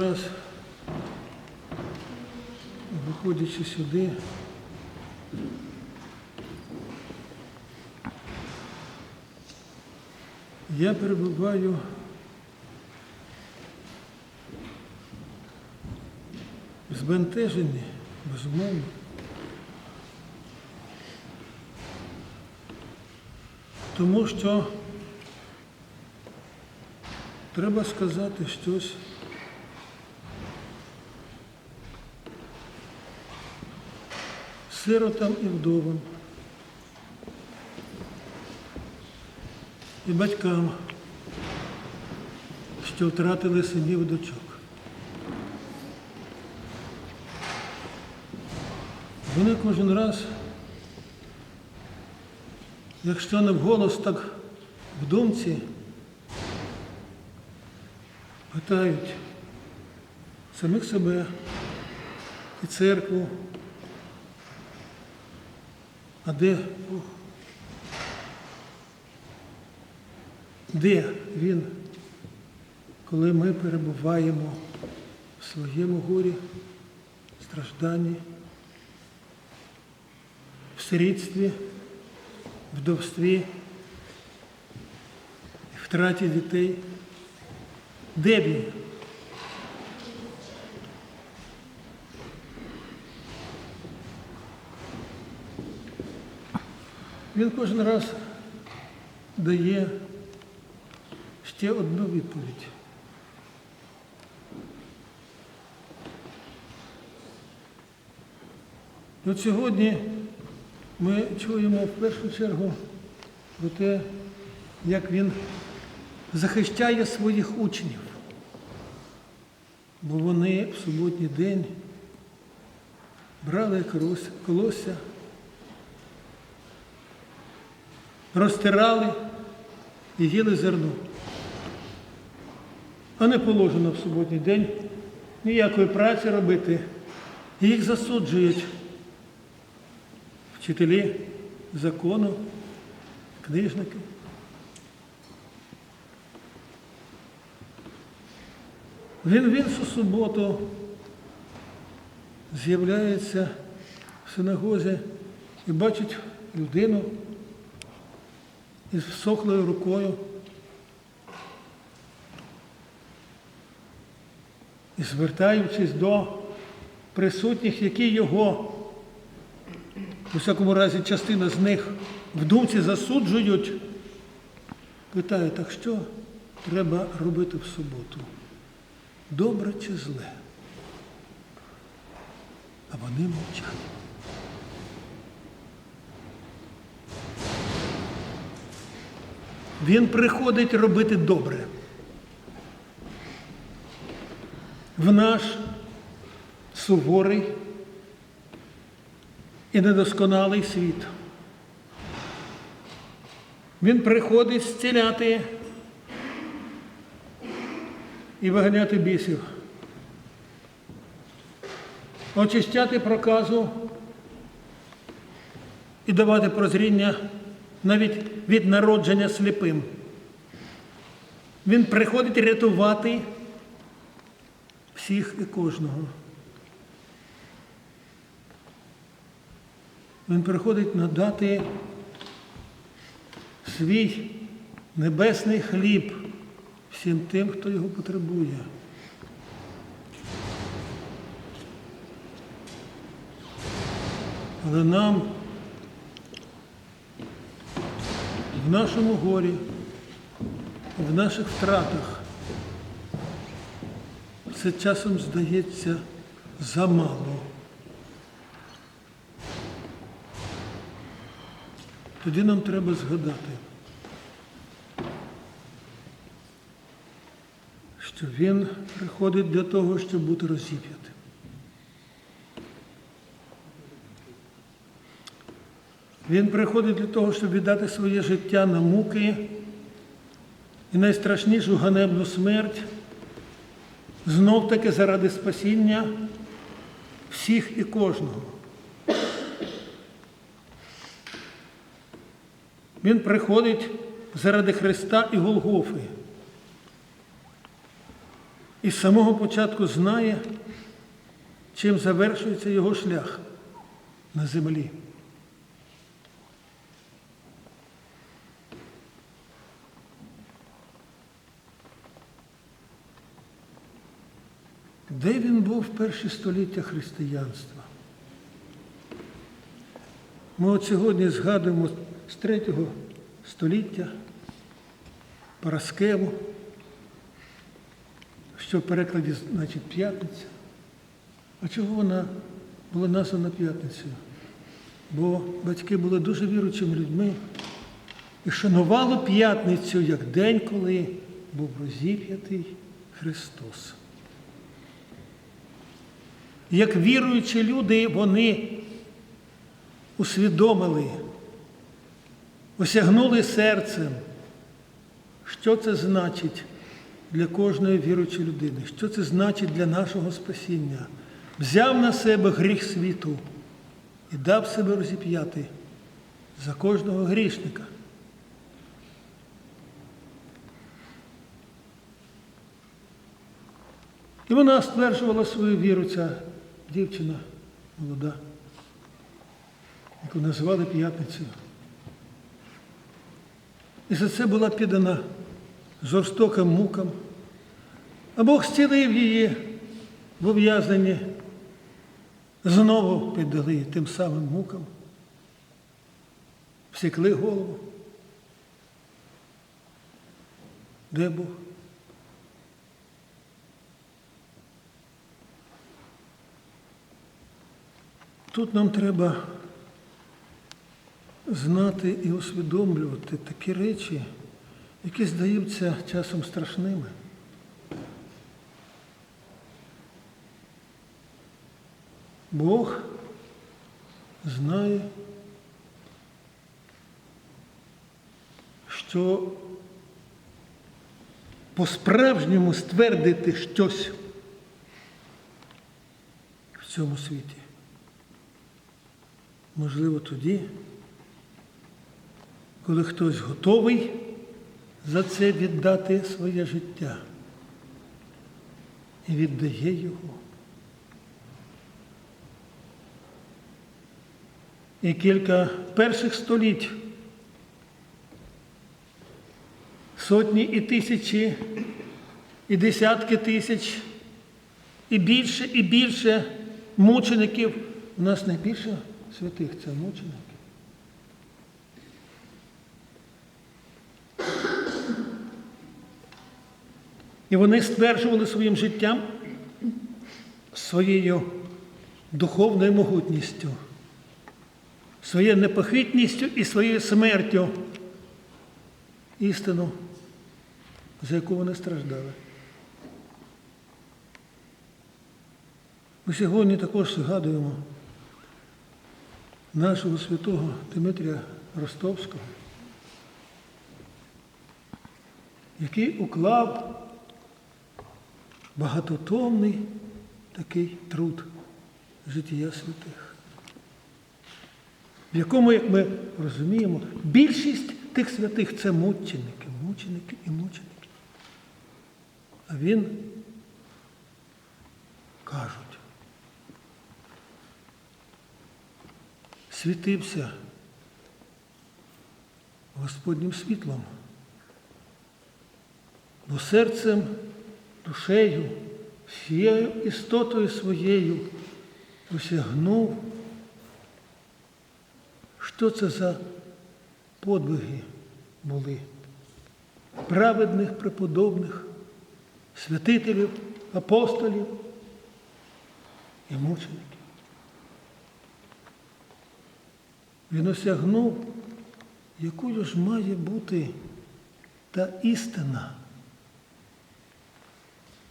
Раз, виходячи сюди, я перебуваю збентежені, безумовно. Тому що треба сказати щось сиротам і вдовам, і батькам, що втратили синів і дочок. Вони кожен раз, якщо не вголос, так в думці, питають самих себе і церкву, а де? Де Він, коли ми перебуваємо в своєму горі, стражданні, в сирітстві, вдовстві, втраті дітей? Де він? Він кожен раз дає ще одну відповідь. І От сьогодні ми чуємо в першу чергу про те, як він захищає своїх учнів, бо вони в суботній день брали колос- колосся, розтирали і їли зерно. А не положено в суботній день ніякої праці робити. І їх засуджують вчителі закону, книжники. Він в іншу суботу з'являється в синагозі і бачить людину із всохлою рукою. І звертаючись до присутніх, які його, у всякому разі, частина з них в думці засуджують, питає, так що треба робити в суботу? Добре чи зле? А вони мовчать. Він приходить робити добре. В наш суворий і недосконалий світ. Він приходить зціляти і виганяти бісів, очищати проказу і давати прозріння навіть від народження сліпим. Він приходить рятувати всіх і кожного. Він приходить надати свій небесний хліб всім тим, хто його потребує. Але нам в нашому горі, в наших втратах це часом здається замало. Тоді нам треба згадати, що він приходить для того, щоб бути розіп'ятим. Він приходить для того, щоб віддати своє життя на муки і найстрашнішу ганебну смерть, знов таки заради спасіння всіх і кожного. Він приходить заради Христа і Голгофи. і з самого початку знає, чим завершується його шлях на землі. Де він був в перші століття християнства? Ми от сьогодні згадуємо з третього століття Параскеву, що в перекладі значить п'ятниця. А чого вона була названа п'ятницею? Бо батьки були дуже віруючими людьми і шанували п'ятницю як день, коли був розіп'ятий Христос. Як віруючі люди, вони усвідомили, осягнули серцем, що це значить для кожної віруючої людини, що це значить для нашого спасіння. Взяв на себе гріх світу і дав себе розіп'яти за кожного грішника. І вона стверджувала свою віру, ця дівчина молода, яку називали п'ятницею. І за це була піддана жорстоким мукам. А Бог зцілив її в ув'язненні, знову піддали тим самим мукам, всікли голову. Де Бог? Тут нам треба знати і усвідомлювати такі речі, які здаються часом страшними. Бог знає, що по-справжньому ствердити щось в цьому світі. Можливо, тоді, коли хтось готовий за це віддати своє життя і віддає його. І кілька перших століть, сотні і тисячі, і десятки тисяч, і більше, і більше мучеників. У нас найбільше святих це мученики. І вони стверджували своїм життям, своєю духовною могутністю, своєю непохитністю і своєю смертю істину, за яку вони страждали. Ми сьогодні також згадуємо нашого святого Дмитрія Ростовського, який уклав багатотомний такий труд життя святих, в якому, як ми розуміємо, більшість тих святих це мученики, мученики і мученики. А він кажуть, світився Господнім світлом, бо серцем, душею, всією істотою своєю осягнув, що це за подвиги були праведних, преподобних, святителів, апостолів і мучеників. Він осягнув, якою ж має бути та істина,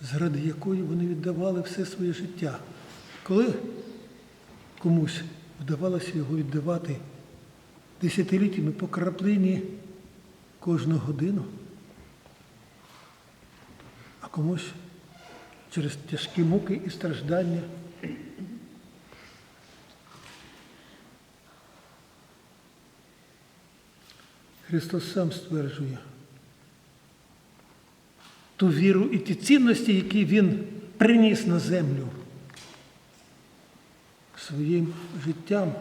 заради якої вони віддавали все своє життя. Коли комусь вдавалося його віддавати десятиліттями по краплині кожну годину, а комусь через тяжкі муки і страждання. Христос сам стверджує, ту віру і ті цінності, які він приніс на землю своїм життям,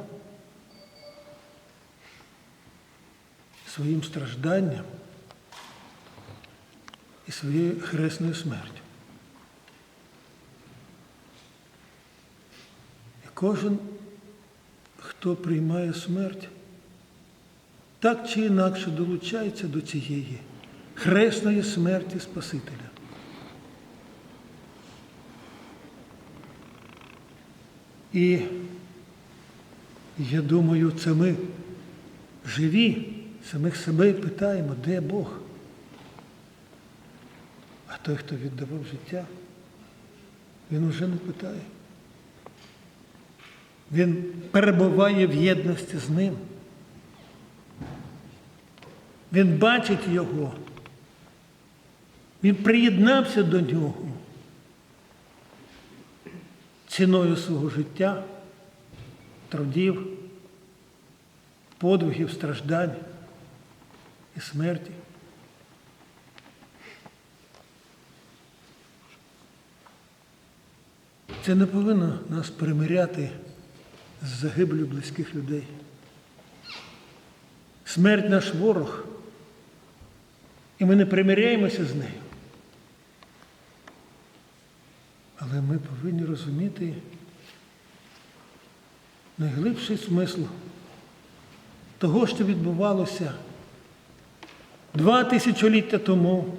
своїм стражданням і своєю хресною смертю. І кожен, хто приймає смерть, так чи інакше долучається до цієї хресної смерті Спасителя. І я думаю, це ми живі, самих себе питаємо, де Бог? А той, хто віддавав життя, він уже не питає. Він перебуває в єдності з ним. Він бачить його. Він приєднався до нього ціною свого життя, трудів, подвигів, страждань і смерті. Це не повинно нас примиряти з загиблю близьких людей. Смерть наш ворог, і ми не примиряємося з нею. Але ми повинні розуміти найглибший смисл того, що відбувалося два тисячоліття тому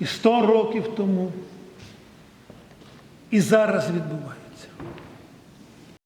і сто років тому, і зараз відбувається.